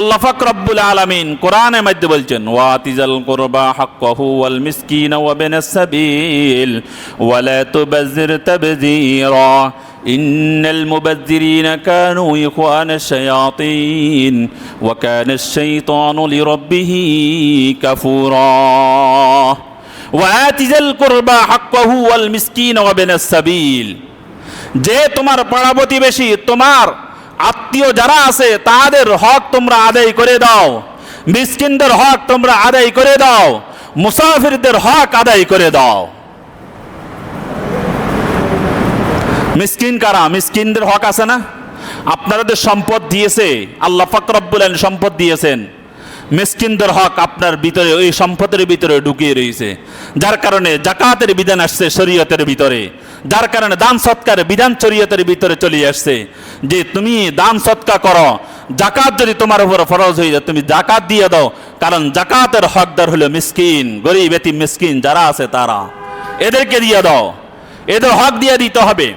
আল্লাহ ফাক রব্বুল আলামিন কোরআনের মধ্যে বলছেন, ওয়াতিজাল কুরবা হাক্কাহু ওয়াল মিসকিন ওয়া বিনাস সাবিল ওয়া লা তুবাজ্জির তাবযীরা, ইন্নাল মুবাজ্জিরিনা কানু ইখওয়ানা শায়াতিন, ওয়া কানা আশ-শাইতানু লিরাব্বিহি কাফুরা। ওয়াতিজাল কুরবা হাক্কাহু ওয়াল মিসকিন ওয়া বিনাস সাবিল, যে তোমার পাড়া প্রতিবেশী তোমার আত্মীয় যারা আছে, তাদের হক তোমরা আদায় করে দাও। মিসকিনদের হক তোমরা আদায় করে দাও। মুসাফিরদের হক আদায় করে দাও। মিসকিন কারা? মিসকিনদের হক আছে না? আপনাদের সম্পদ দিয়েছে, আল্লাহ ফাকরব্বুল আলামিন সম্পদ দিয়েছেন। মিসকিনদের হক আপনার ভিতরে, ওই সম্পদের ভিতরে ঢুকিয়ে রয়েছে। যার কারণে জাকাতের বিধান আসছে শরীয়তের ভিতরে। যার কারণে দান সৎকার, বিধান চরিয়তের ভিতরে চলে আসছে যে তুমি দান সৎকার করো জাকাত যদি তোমার উপর ফরজ হয়ে যায়, তুমি জাকাত দিয়ে দাও। কারণ জাকাতের হকদার হলো মিসকিন, গরিব এতি মিসকিন যারা আছে তারা। এদেরকে দিয়ে দাও। এদের হক দিয়ে দিতে হবে।